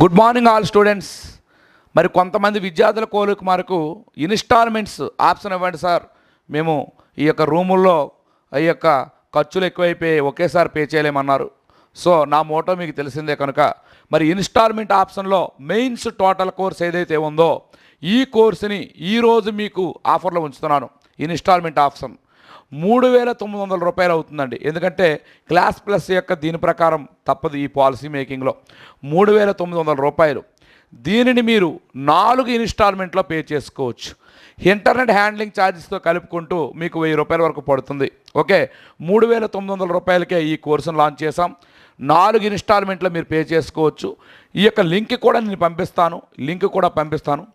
Good morning all students మరి కొంతమంది విద్యార్థుల కోరిక మరకు ఇన్స్టాల్మెంట్స్ ఆప్షన్ ఇవ్వండి సార్. మేము ఈ యొక్క రూముల్లో ఈ యొక్క ఖర్చులు ఎక్కువైపోయి ఒకేసారి పే చేయలేమన్నారు. సో నా మోటో మీకు తెలిసిందే కనుక మరి ఇన్స్టాల్మెంట్ ఆప్షన్లో మెయిన్స్ టోటల్ కోర్స్ ఏదైతే ఉందో ఈ కోర్సుని ఈరోజు మీకు ఆఫర్లో ఉంచుతున్నాను. Instalment option. మూడు వేల తొమ్మిది వందల రూపాయలు అవుతుందండి. ఎందుకంటే క్లాస్ ప్లస్ యొక్క దీని ప్రకారం తప్పదు ఈ పాలసీ మేకింగ్లో. మూడు వేల తొమ్మిది వందల రూపాయలు. దీనిని మీరు నాలుగు ఇన్స్టాల్మెంట్లో పే చేసుకోవచ్చు. ఇంటర్నెట్ హ్యాండ్లింగ్ ఛార్జెస్తో కలుపుకుంటూ మీకు వెయ్యి రూపాయల వరకు పడుతుంది. ఓకే? మూడు వేల తొమ్మిది వందల రూపాయలకే ఈ కోర్సును లాంచ్ చేసాం నాలుగు ఇన్స్టాల్మెంట్లో మీరు పే చేసుకోవచ్చు. ఈ యొక్క లింక్ కూడా నేను పంపిస్తాను. లింక్ కూడా పంపిస్తాను.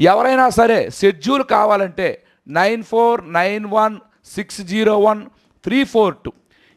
ఎవరైనా సరే షెడ్యూల్ కావాలంటే nine four nine one six zero one three four two.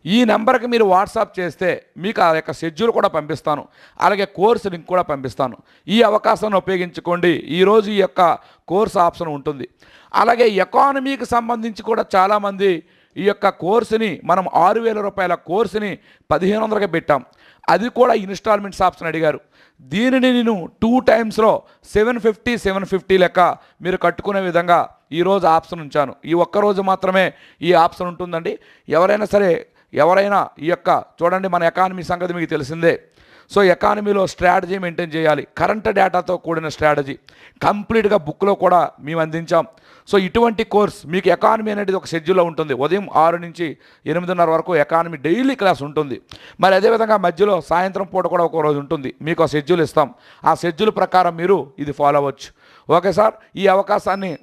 ఈ నెంబర్కి మీరు వాట్సాప్ చేస్తే మీకు ఆ యొక్క షెడ్యూల్ కూడా పంపిస్తాను. అలాగే కోర్స్ లింక్ కూడా పంపిస్తాను. ఈ అవకాశాన్ని ఉపయోగించుకోండి. ఈరోజు ఈ యొక్క కోర్స్ ఆప్షన్ ఉంటుంది. అలాగే ఎకానమీకి సంబంధించి కూడా చాలామంది ఈ యొక్క కోర్సుని మనం ఆరు వేల రూపాయల కోర్సుని పదిహేను వందలకి పెట్టాం. అది కూడా ఇన్స్టాల్మెంట్స్ ఆప్షన్ అడిగారు. దీనిని నేను టూ టైమ్స్లో సెవెన్ ఫిఫ్టీ సెవెన్ ఫిఫ్టీ లెక్క మీరు కట్టుకునే విధంగా ఈరోజు ఆప్షన్ ఉంచాను. ఈ ఒక్క రోజు మాత్రమే ఈ ఆప్షన్ ఉంటుందండి. ఎవరైనా సరే ఎవరైనా ఈ యొక్క చూడండి మన ఎకానమీ సంగతి మీకు తెలిసిందే. సో ఎకానమీలో స్ట్రాటజీ మెయింటైన్ చేయాలి. కరెంట్ డేటాతో కూడిన స్ట్రాటజీ. కంప్లీట్గా బుక్లో కూడా మేము అందించాం. సో ఇటువంటి కోర్స్ మీకు ఎకానమీ అనేది ఒక షెడ్యూల్లో ఉంటుంది. ఉదయం ఆరు నుంచి ఎనిమిదిన్నర వరకు ఎకానమీ డైలీ క్లాస్ ఉంటుంది. మరి అదేవిధంగా మధ్యలో సాయంత్రం పూట కూడా ఒక రోజు ఉంటుంది. మీకు ఆ షెడ్యూల్ ఇస్తాం. ఆ షెడ్యూల్ ప్రకారం మీరు ఇది ఫాలో అవ్వచ్చు. Okay sir? ఈ అవకాశాన్ని